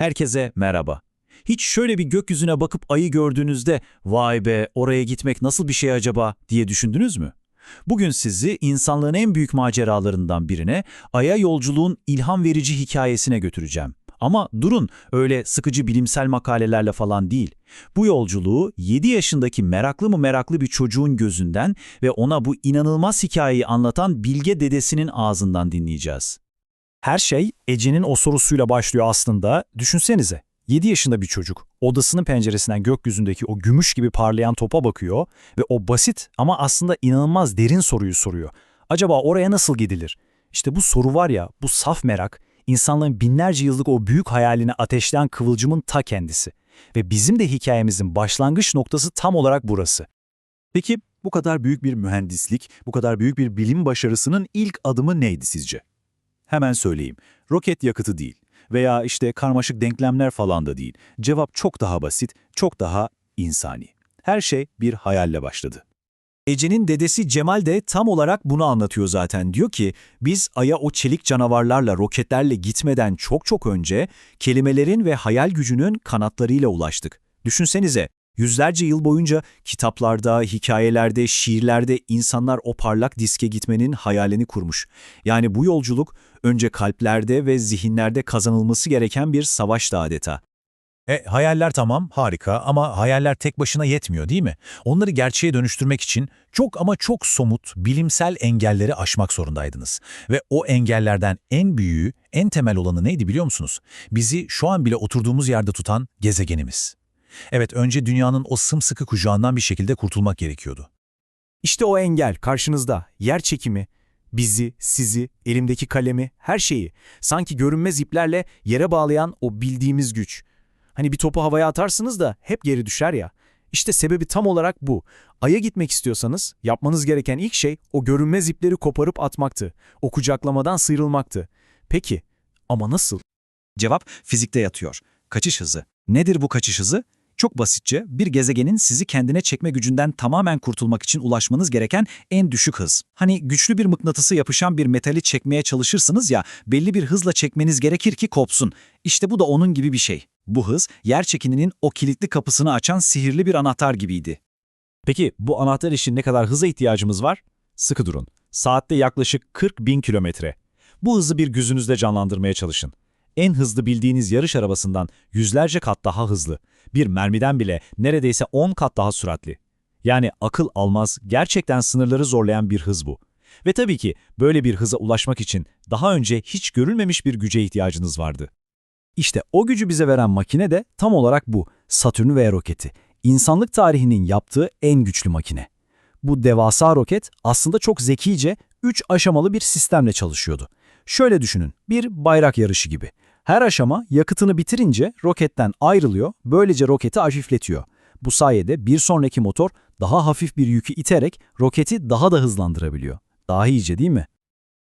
Herkese merhaba. Hiç şöyle bir gökyüzüne bakıp ayı gördüğünüzde vay be oraya gitmek nasıl bir şey acaba diye düşündünüz mü? Bugün sizi insanlığın en büyük maceralarından birine, Ay'a yolculuğun ilham verici hikayesine götüreceğim. Ama durun, öyle sıkıcı bilimsel makalelerle falan değil. Bu yolculuğu 7 yaşındaki meraklı mı meraklı bir çocuğun gözünden ve ona bu inanılmaz hikayeyi anlatan bilge dedesinin ağzından dinleyeceğiz. Her şey Ece'nin o sorusuyla başlıyor aslında. Düşünsenize. 7 yaşında bir çocuk odasının penceresinden gökyüzündeki o gümüş gibi parlayan topa bakıyor ve o basit ama aslında inanılmaz derin soruyu soruyor. Acaba oraya nasıl gidilir? İşte bu soru var ya, bu saf merak, insanlığın binlerce yıllık o büyük hayalini ateşleyen kıvılcımın ta kendisi. Ve bizim de hikayemizin başlangıç noktası tam olarak burası. Peki bu kadar büyük bir mühendislik, bu kadar büyük bir bilim başarısının ilk adımı neydi sizce? Hemen söyleyeyim. Roket yakıtı değil veya işte karmaşık denklemler falan da değil. Cevap çok daha basit, çok daha insani. Her şey bir hayalle başladı. Ece'nin dedesi Cemal de tam olarak bunu anlatıyor zaten. Diyor ki biz Ay'a o çelik canavarlarla, roketlerle gitmeden çok çok önce kelimelerin ve hayal gücünün kanatlarıyla ulaştık. Düşünsenize yüzlerce yıl boyunca kitaplarda, hikayelerde, şiirlerde insanlar o parlak diske gitmenin hayalini kurmuş. Yani bu yolculuk önce kalplerde ve zihinlerde kazanılması gereken bir savaştı adeta. E, hayaller tamam, harika ama hayaller tek başına yetmiyor değil mi? Onları gerçeğe dönüştürmek için çok ama çok somut, bilimsel engelleri aşmak zorundaydınız. Ve o engellerden en büyüğü, en temel olanı neydi biliyor musunuz? Bizi şu an bile oturduğumuz yerde tutan gezegenimiz. Evet, önce dünyanın o sımsıkı kucağından bir şekilde kurtulmak gerekiyordu. İşte o engel karşınızda. Yer çekimi. Bizi, sizi, elimdeki kalemi, her şeyi. Sanki görünmez iplerle yere bağlayan o bildiğimiz güç. Hani bir topu havaya atarsınız da hep geri düşer ya. İşte sebebi tam olarak bu. Ay'a gitmek istiyorsanız yapmanız gereken ilk şey o görünmez ipleri koparıp atmaktı. O kucaklamadan sıyrılmaktı. Peki ama nasıl? Cevap fizikte yatıyor. Kaçış hızı. Nedir bu kaçış hızı? Çok basitçe bir gezegenin sizi kendine çekme gücünden tamamen kurtulmak için ulaşmanız gereken en düşük hız. Hani güçlü bir mıknatısı yapışan bir metali çekmeye çalışırsınız ya belli bir hızla çekmeniz gerekir ki kopsun. İşte bu da onun gibi bir şey. Bu hız yer çekininin o kilitli kapısını açan sihirli bir anahtar gibiydi. Peki bu anahtar için ne kadar hıza ihtiyacımız var? Sıkı durun. Saatte yaklaşık 40 bin kilometre. Bu hızı bir gözünüzde canlandırmaya çalışın. En hızlı bildiğiniz yarış arabasından yüzlerce kat daha hızlı. Bir mermiden bile neredeyse 10 kat daha süratli. Yani akıl almaz, gerçekten sınırları zorlayan bir hız bu. Ve tabii ki böyle bir hıza ulaşmak için daha önce hiç görülmemiş bir güce ihtiyacınız vardı. İşte o gücü bize veren makine de tam olarak bu, Satürn V roketi. İnsanlık tarihinin yaptığı en güçlü makine. Bu devasa roket aslında çok zekice 3 aşamalı bir sistemle çalışıyordu. Şöyle düşünün, bir bayrak yarışı gibi. Her aşama yakıtını bitirince roketten ayrılıyor, böylece roketi hafifletiyor. Bu sayede bir sonraki motor daha hafif bir yükü iterek roketi daha da hızlandırabiliyor. Daha iyice değil mi?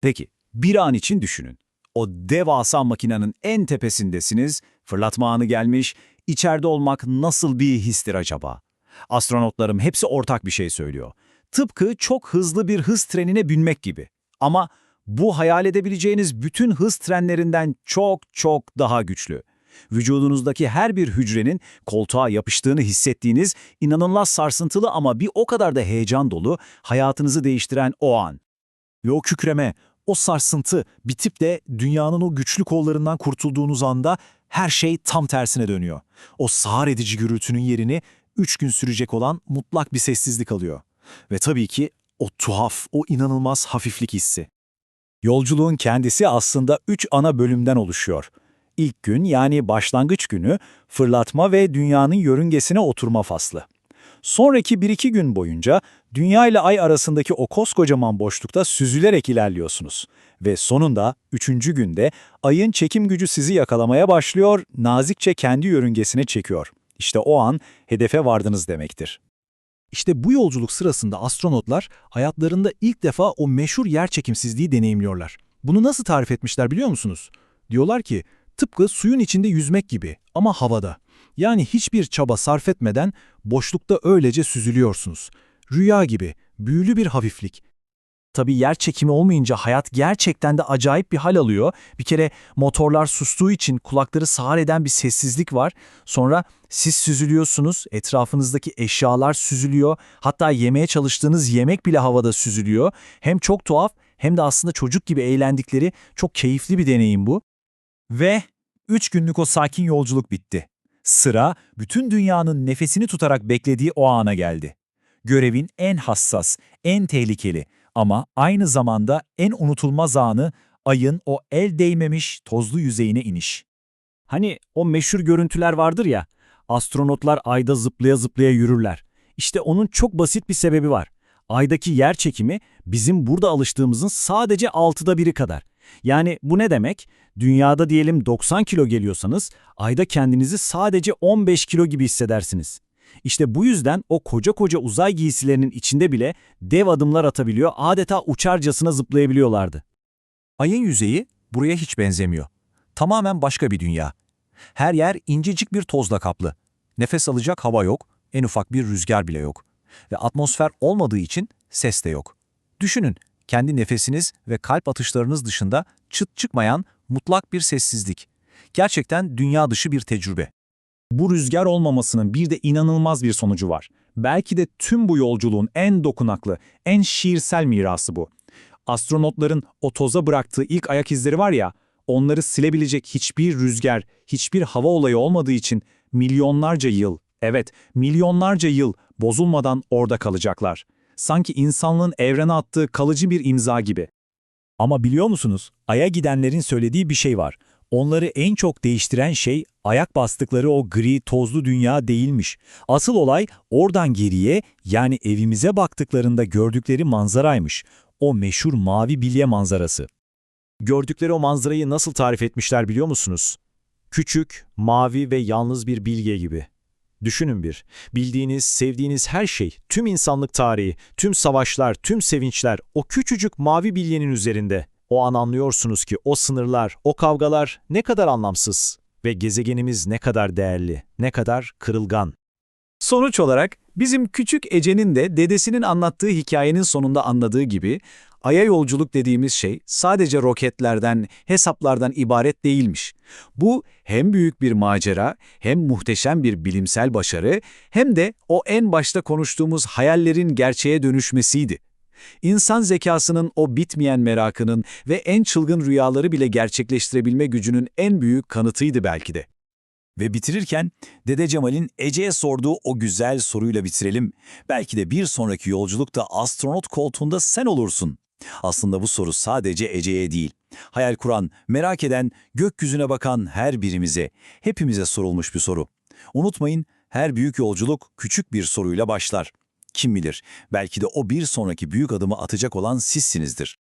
Peki, bir an için düşünün. O devasa makinenin en tepesindesiniz, fırlatma anı gelmiş, içeride olmak nasıl bir histir acaba? Astronotlarım hepsi ortak bir şey söylüyor. Tıpkı çok hızlı bir hız trenine binmek gibi. Ama bu hayal edebileceğiniz bütün hız trenlerinden çok çok daha güçlü. Vücudunuzdaki her bir hücrenin koltuğa yapıştığını hissettiğiniz inanılmaz sarsıntılı ama bir o kadar da heyecan dolu, hayatınızı değiştiren o an. Ve o kükreme, o sarsıntı bitip de dünyanın o güçlü kollarından kurtulduğunuz anda her şey tam tersine dönüyor. O sağır edici gürültünün yerini üç gün sürecek olan mutlak bir sessizlik alıyor. Ve tabii ki o tuhaf, o inanılmaz hafiflik hissi. Yolculuğun kendisi aslında üç ana bölümden oluşuyor. İlk gün yani başlangıç günü fırlatma ve dünyanın yörüngesine oturma faslı. Sonraki bir iki gün boyunca dünya ile ay arasındaki o koskocaman boşlukta süzülerek ilerliyorsunuz. Ve sonunda üçüncü günde ayın çekim gücü sizi yakalamaya başlıyor, nazikçe kendi yörüngesine çekiyor. İşte o an hedefe vardınız demektir. İşte bu yolculuk sırasında astronotlar hayatlarında ilk defa o meşhur yerçekimsizliği deneyimliyorlar. Bunu nasıl tarif etmişler biliyor musunuz? Diyorlar ki tıpkı suyun içinde yüzmek gibi ama havada. Yani hiçbir çaba sarf etmeden boşlukta öylece süzülüyorsunuz. Rüya gibi, büyülü bir hafiflik. Tabii yer çekimi olmayınca hayat gerçekten de acayip bir hal alıyor. Bir kere motorlar sustuğu için kulakları sağır eden bir sessizlik var. Sonra siz süzülüyorsunuz, etrafınızdaki eşyalar süzülüyor. Hatta yemeye çalıştığınız yemek bile havada süzülüyor. Hem çok tuhaf hem de aslında çocuk gibi eğlendikleri çok keyifli bir deneyim bu. Ve üç günlük o sakin yolculuk bitti. Sıra bütün dünyanın nefesini tutarak beklediği o ana geldi. Görevin en hassas, en tehlikeli ama aynı zamanda en unutulmaz anı ayın o el değmemiş tozlu yüzeyine iniş. Hani o meşhur görüntüler vardır ya, astronotlar ayda zıplaya zıplaya yürürler. İşte onun çok basit bir sebebi var. Aydaki yer çekimi bizim burada alıştığımızın sadece altıda biri kadar. Yani bu ne demek? Dünyada diyelim 90 kilo geliyorsanız, ayda kendinizi sadece 15 kilo gibi hissedersiniz. İşte bu yüzden o koca koca uzay giysilerinin içinde bile dev adımlar atabiliyor, adeta uçarcasına zıplayabiliyorlardı. Ayın yüzeyi buraya hiç benzemiyor. Tamamen başka bir dünya. Her yer incecik bir tozla kaplı. Nefes alacak hava yok, en ufak bir rüzgar bile yok. Ve atmosfer olmadığı için ses de yok. Düşünün, kendi nefesiniz ve kalp atışlarınız dışında çıt çıkmayan mutlak bir sessizlik. Gerçekten dünya dışı bir tecrübe. Bu rüzgar olmamasının bir de inanılmaz bir sonucu var. Belki de tüm bu yolculuğun en dokunaklı, en şiirsel mirası bu. Astronotların o toza bıraktığı ilk ayak izleri var ya, onları silebilecek hiçbir rüzgar, hiçbir hava olayı olmadığı için milyonlarca yıl, evet milyonlarca yıl bozulmadan orada kalacaklar. Sanki insanlığın evrene attığı kalıcı bir imza gibi. Ama biliyor musunuz, Ay'a gidenlerin söylediği bir şey var. Onları en çok değiştiren şey ayak bastıkları o gri, tozlu dünya değilmiş. Asıl olay oradan geriye yani evimize baktıklarında gördükleri manzaraymış. O meşhur mavi bilye manzarası. Gördükleri o manzarayı nasıl tarif etmişler biliyor musunuz? Küçük, mavi ve yalnız bir bilge gibi. Düşünün bir, bildiğiniz, sevdiğiniz her şey, tüm insanlık tarihi, tüm savaşlar, tüm sevinçler o küçücük mavi bilyenin üzerinde. O an anlıyorsunuz ki o sınırlar, o kavgalar ne kadar anlamsız ve gezegenimiz ne kadar değerli, ne kadar kırılgan. Sonuç olarak bizim küçük Ece'nin de dedesinin anlattığı hikayenin sonunda anladığı gibi Ay'a yolculuk dediğimiz şey sadece roketlerden, hesaplardan ibaret değilmiş. Bu hem büyük bir macera, hem muhteşem bir bilimsel başarı, hem de o en başta konuştuğumuz hayallerin gerçeğe dönüşmesiydi. İnsan zekasının o bitmeyen merakının ve en çılgın rüyaları bile gerçekleştirebilme gücünün en büyük kanıtıydı belki de. Ve bitirirken Dede Cemal'in Ece'ye sorduğu o güzel soruyla bitirelim. Belki de bir sonraki yolculukta astronot koltuğunda sen olursun. Aslında bu soru sadece Ece'ye değil. Hayal kuran, merak eden, gökyüzüne bakan her birimize, hepimize sorulmuş bir soru. Unutmayın, her büyük yolculuk küçük bir soruyla başlar. Kim bilir, belki de o bir sonraki büyük adımı atacak olan sizsinizdir.